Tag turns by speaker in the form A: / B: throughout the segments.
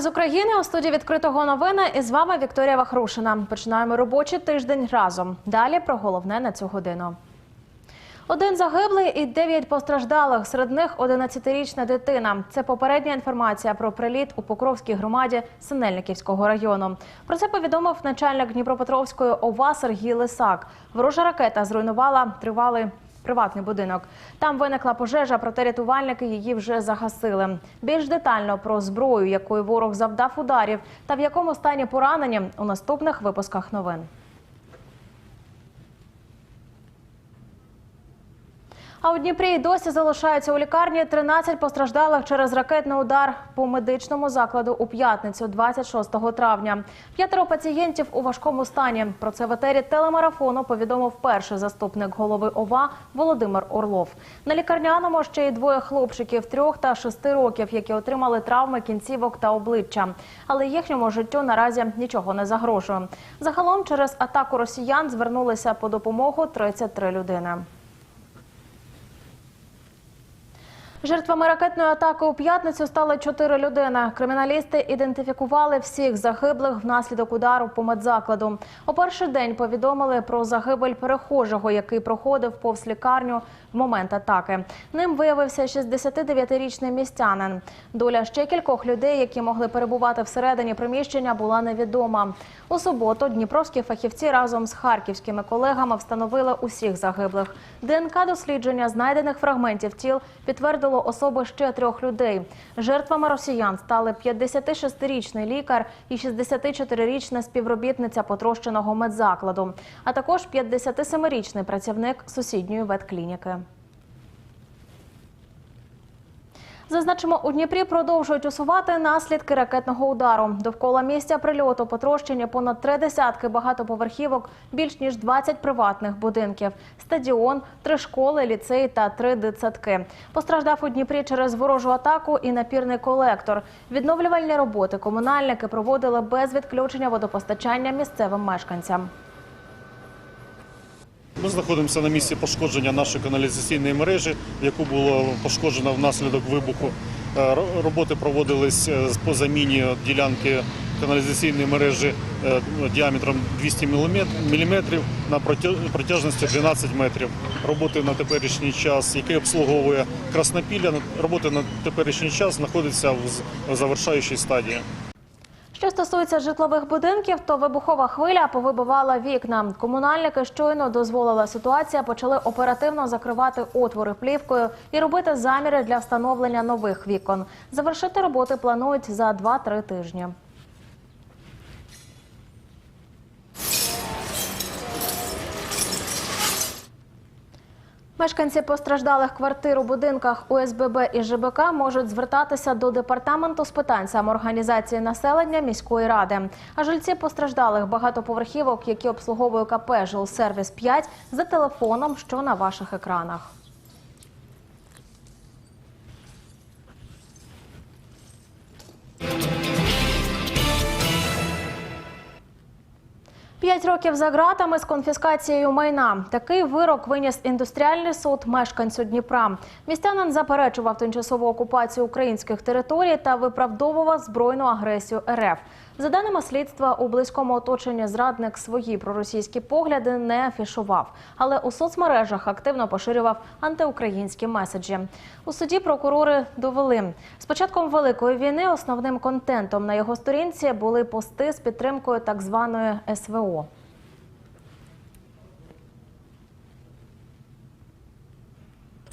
A: з України у студії відкритого новини і з вами Вікторія Вахрушина. Починаємо робочий тиждень разом. Далі про головне на цю годину. Один загиблий і дев'ять постраждалих. Серед них 11-річна дитина. Це попередня інформація про приліт у Покровській громаді Синельниківського району. Про це повідомив начальник Дніпропетровської ОВА Сергій Лисак. Ворожа ракета зруйнувала тривалий приватний будинок. Там виникла пожежа, проте рятувальники її вже загасили. Більш детально про зброю, якою ворог завдав ударів, та в якому стані поранені у наступних випусках новин. А у Дніпрі й досі залишаються у лікарні 13 постраждалих через ракетний удар по медичному закладу у п'ятницю, 26 травня. П'ятеро пацієнтів у важкому стані. Про це в етері телемарафону повідомив перший заступник голови ОВА Володимир Орлов. На лікарняному ще й двоє хлопчиків трьох та шести років, які отримали травми кінцівок та обличчя. Але їхньому життю наразі нічого не загрожує. Загалом через атаку росіян звернулися по допомогу 33 людини. Жертвами ракетної атаки у п'ятницю стали чотири людини. Криміналісти ідентифікували всіх загиблих внаслідок удару по медзакладу. У перший день повідомили про загибель перехожого, який проходив повз лікарню в момент атаки. Ним виявився 69-річний містянин. Доля ще кількох людей, які могли перебувати всередині приміщення, була невідома. У суботу дніпровські фахівці разом з харківськими колегами встановили усіх загиблих. ДНК дослідження знайдених фрагментів тіл підтвердило особи ще трьох людей. Жертвами росіян стали 56-річний лікар і 64-річна співробітниця потрощеного медзакладу, а також 57-річний працівник сусідньої ветклініки. Зазначимо, у Дніпрі продовжують усувати наслідки ракетного удару. Довкола місця прильоту потрощені понад три десятки багатоповерхівок, більш ніж 20 приватних будинків, стадіон, три школи, ліцей та три дитсадки. Постраждав у Дніпрі через ворожу атаку і напірний колектор. Відновлювальні роботи комунальники проводили без відключення водопостачання місцевим мешканцям.
B: Ми знаходимося на місці пошкодження нашої каналізаційної мережі, яку було пошкоджено внаслідок вибуху. Е, Роботи проводились е, по заміні ділянки каналізаційної мережі е, діаметром 200 мм на протяжності 12 метрів. Роботи на теперішній час, який обслуговує Краснопілля, роботи на теперішній час знаходяться в завершаючій стадії.
A: Що стосується житлових будинків, то вибухова хвиля повибивала вікна. Комунальники щойно дозволила ситуація, почали оперативно закривати отвори плівкою і робити заміри для встановлення нових вікон. Завершити роботи планують за 2-3 тижні. Мешканці постраждалих квартир у будинках УСББ і ЖБК можуть звертатися до департаменту з питань самоорганізації населення міської ради. А жильці постраждалих багатоповерхівок, які обслуговує КП «Жилсервіс 5 за телефоном, що на ваших екранах. П'ять років за ґратами з конфіскацією майна. Такий вирок виніс індустріальний суд мешканцю Дніпра. Містянин заперечував тимчасову окупацію українських територій та виправдовував збройну агресію РФ. За даними слідства, у близькому оточенні зрадник свої проросійські погляди не афішував, але у соцмережах активно поширював антиукраїнські меседжі. У суді прокурори довели з початком великої війни основним контентом на його сторінці були пости з підтримкою так званої СВО.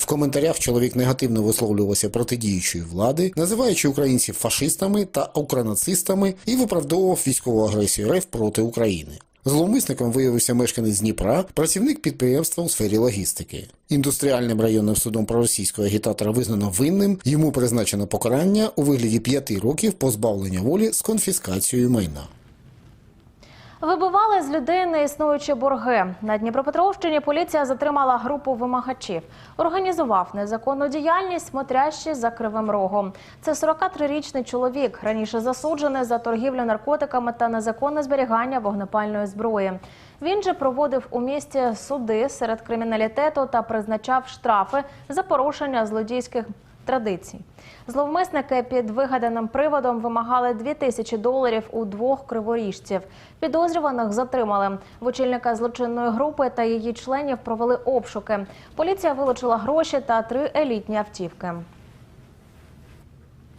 C: Коментарях чоловік негативно висловлювався проти діючої влади, називаючи українців фашистами та укронацистами і виправдовував військову агресію РФ проти України. Зловмисником виявився мешканець Дніпра, працівник підприємства у сфері логістики. Індустріальним районним судом проросійського агітатора визнано винним. Йому призначено покарання у вигляді п'яти років позбавлення волі з конфіскацією майна.
A: Вибивали з людей неіснуючі борги. На Дніпропетровщині поліція затримала групу вимагачів. Організував незаконну діяльність смотрящий за кривим рогом. Це 43-річний чоловік, раніше засуджений за торгівлю наркотиками та незаконне зберігання вогнепальної зброї. Він же проводив у місті суди серед криміналітету та призначав штрафи за порушення злодійських традицій. Зловмисники під вигаданим приводом вимагали 2 тисячі доларів у двох криворіжців. Підозрюваних затримали. В очільника злочинної групи та її членів провели обшуки. Поліція вилучила гроші та три елітні автівки.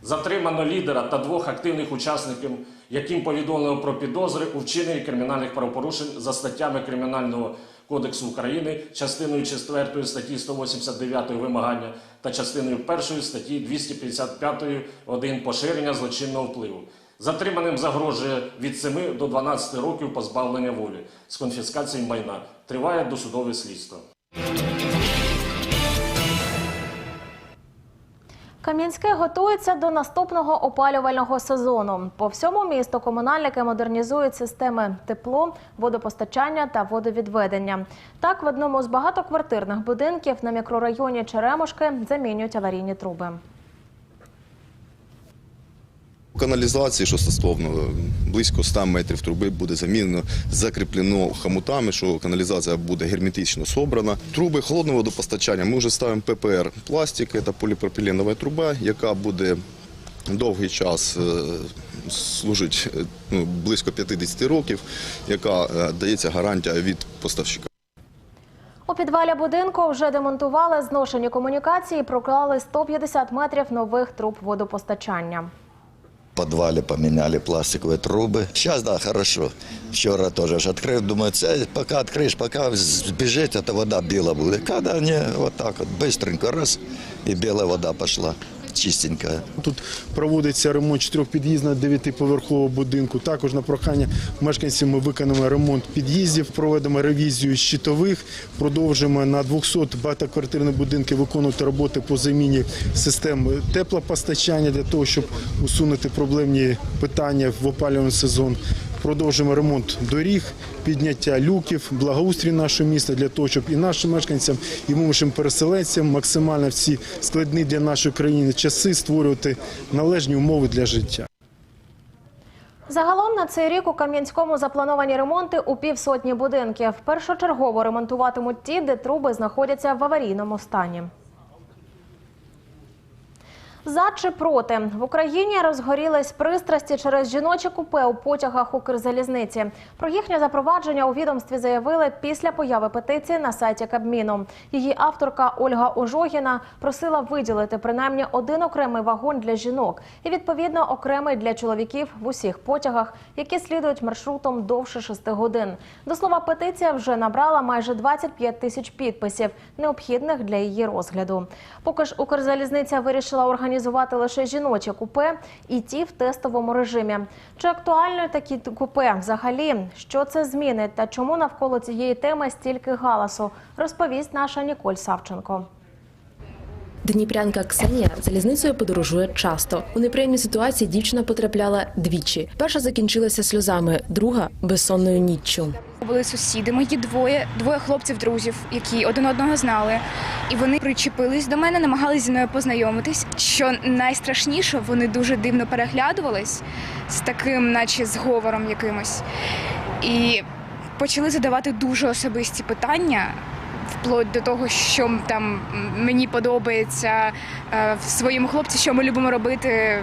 D: Затримано лідера та двох активних учасників, яким повідомлено про підозри у вчиненні кримінальних правопорушень за статтями Кримінального кодексу України, частиною 4 статті 189 вимагання та частиною 1 статті 255 1 поширення злочинного впливу. Затриманим загрожує від 7 до 12 років позбавлення волі з конфіскацією майна. Триває досудове слідство.
A: Кам'янське готується до наступного опалювального сезону. По всьому місту комунальники модернізують системи тепло, водопостачання та водовідведення. Так, в одному з багатоквартирних будинків на мікрорайоні Черемушки замінюють аварійні труби.
E: Каналізації, що стосовно близько 100 метрів труби буде замінено, закріплено хомутами, що каналізація буде герметично собрана. Труби холодного водопостачання ми вже ставимо ППР пластик, це поліпропіленова труба, яка буде довгий час е, служить е, ну, близько 50 років, яка е, дається гарантія від поставщика.
A: У підвалі будинку вже демонтували зношені комунікації, і проклали 150 метрів нових труб водопостачання
F: В подвале поменяли пластиковые трубы. Сейчас, да, хорошо. Вчера тоже ж открыл, думаю, це пока откроешь, пока сбежит, эта вода белая будет. Когда не, вот так вот, быстренько, раз, и белая вода пошла, чистенькая.
G: Тут проводиться ремонт чотирьохпід'їзного дев'ятиповерхового будинку. Також на прохання мешканців ми виконаємо ремонт під'їздів, проведемо ревізію щитових, продовжимо на 200 багатоквартирних будинків виконувати роботи по заміні систем теплопостачання для того, щоб усунути проблемні питання в опалювальний сезон. Продовжимо ремонт доріг, підняття люків, благоустрій нашого міста для того, щоб і нашим мешканцям, і вимушеним переселенцям максимально в ці складні для нашої країни часи створювати належні умови для життя.
A: Загалом на цей рік у Кам'янському заплановані ремонти у півсотні будинків. Першочергово ремонтуватимуть ті, де труби знаходяться в аварійному стані. За чи проти в Україні розгорілись пристрасті через жіноче купе у потягах Укрзалізниці. Про їхнє запровадження у відомстві заявили після появи петиції на сайті Кабміну. Її авторка Ольга Ожогіна просила виділити принаймні один окремий вагон для жінок і відповідно окремий для чоловіків в усіх потягах, які слідують маршрутом довше 6 годин. До слова, петиція вже набрала майже 25 тисяч підписів, необхідних для її розгляду. Поки ж Укрзалізниця вирішила організувати лише жіночі купе і ті в тестовому режимі. Чи актуальні такі купе взагалі? Що це змінить та чому навколо цієї теми стільки галасу? Розповість наша Ніколь Савченко.
H: Дніпрянка Ксенія залізницею подорожує часто. У неприємні ситуації дівчина потрапляла двічі. Перша закінчилася сльозами, друга безсонною ніччю.
I: Були сусіди, мої двоє, двоє хлопців-друзів, які один одного знали. І вони причепились до мене, намагалися зі мною познайомитись. Що найстрашніше, вони дуже дивно переглядувались з таким, наче зговором якимось. І почали задавати дуже особисті питання. Вплоть до того, що там мені подобається е, в своєму хлопці, що ми любимо робити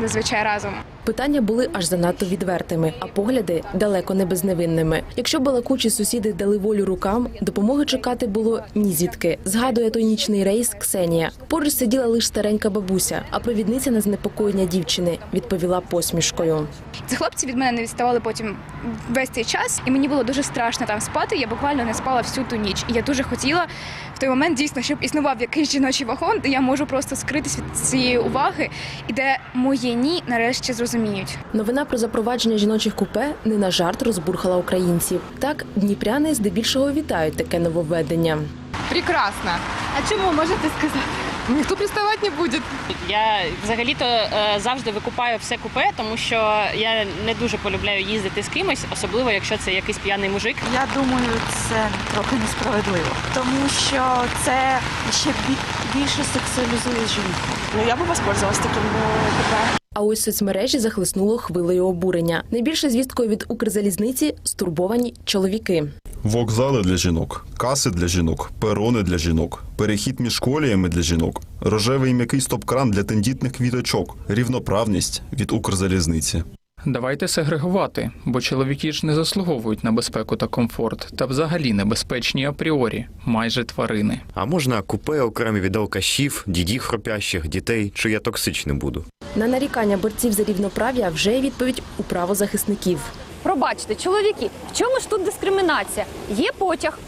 I: зазвичай разом.
H: Питання були аж занадто відвертими, а погляди далеко не безневинними. Якщо балакучі сусіди дали волю рукам, допомоги чекати було ні звідки. Згадує той нічний рейс Ксенія. Поруч сиділа лише старенька бабуся, а провідниця на занепокоєння дівчини відповіла посмішкою.
I: Ці хлопці від мене не відставали потім весь цей час, і мені було дуже страшно там спати. Я буквально не спала всю ту ніч. І я дуже хотіла в той момент дійсно, щоб існував якийсь жіночий вагон, де я можу просто скритись від цієї уваги, і де моє ні нарешті зрозуміють.
H: Новина про запровадження жіночих купе не на жарт розбурхала українців. Так, дніпряни здебільшого вітають таке нововведення.
J: Прекрасно.
K: А чому можете сказати?
J: Никто приставать не будет.
K: Я взагалі-то е, завжди викупаю все купе, тому що я не дуже полюбляю їздити з кимось, особливо якщо це якийсь п'яний мужик.
L: Я думаю, це трохи несправедливо, тому що це ще бі- більше сексуалізує жінку. Ну я би воспользовалась таким купе.
H: А ось соцмережі захлеснуло хвилею обурення. Найбільше звісткою від Укрзалізниці стурбовані чоловіки.
M: Вокзали для жінок, каси для жінок, перони для жінок, перехід між коліями для жінок, рожевий м'який стоп-кран для тендітних квіточок, рівноправність від Укрзалізниці.
N: Давайте сегрегувати, бо чоловіки ж не заслуговують на безпеку та комфорт, та взагалі небезпечні апріорі, майже тварини.
O: А можна купе окремі від алкашів, дідів хропящих, дітей, чи я токсичним буду?
H: На нарікання борців за рівноправ'я вже є відповідь у правозахисників.
P: Пробачте, чоловіки, в чому ж тут дискримінація? Є потяг,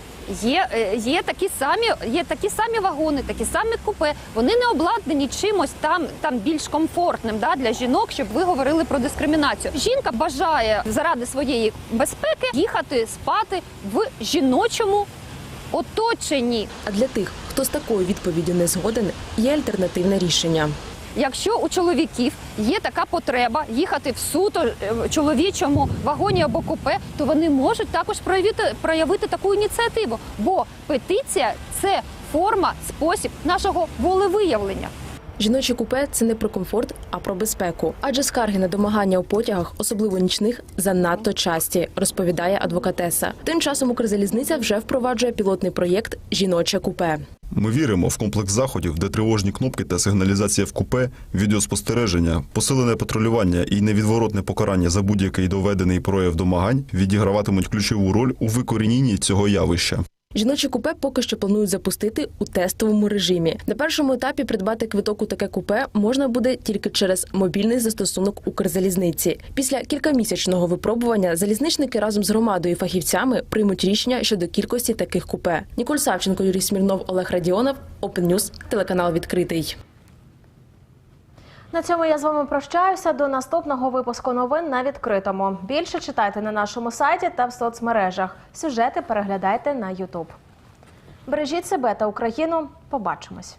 P: є, е, є, такі самі, є такі самі вагони, такі самі купе. Вони не обладнані чимось там, там більш комфортним да, для жінок, щоб ви говорили про дискримінацію. Жінка бажає заради своєї безпеки їхати спати в жіночому оточенні.
H: А для тих, хто з такою відповіддю не згоден, є альтернативне рішення.
P: Якщо у чоловіків є така потреба їхати в суто е, чоловічому вагоні або купе, то вони можуть також проявити, проявити таку ініціативу. Бо петиція це форма, спосіб нашого волевиявлення.
H: Жіночі купе це не про комфорт, а про безпеку. Адже скарги на домагання у потягах, особливо нічних, занадто часті, розповідає адвокатеса. Тим часом Укрзалізниця вже впроваджує пілотний проєкт Жіноче купе.
M: Ми віримо в комплекс заходів, де тривожні кнопки та сигналізація в купе, відеоспостереження, посилене патрулювання і невідворотне покарання за будь-який доведений прояв домагань відіграватимуть ключову роль у викоріненні цього явища.
H: Жіночі купе поки що планують запустити у тестовому режимі. На першому етапі придбати квиток у таке купе можна буде тільки через мобільний застосунок Укрзалізниці. Після кількамісячного випробування залізничники разом з громадою і фахівцями приймуть рішення щодо кількості таких купе. Ніколь Савченко, Юрій Смірнов, Олег Радіонов, Open News, телеканал відкритий.
A: На цьому я з вами прощаюся. До наступного випуску новин на відкритому. Більше читайте на нашому сайті та в соцмережах. Сюжети переглядайте на Ютуб. Бережіть себе та Україну. Побачимось.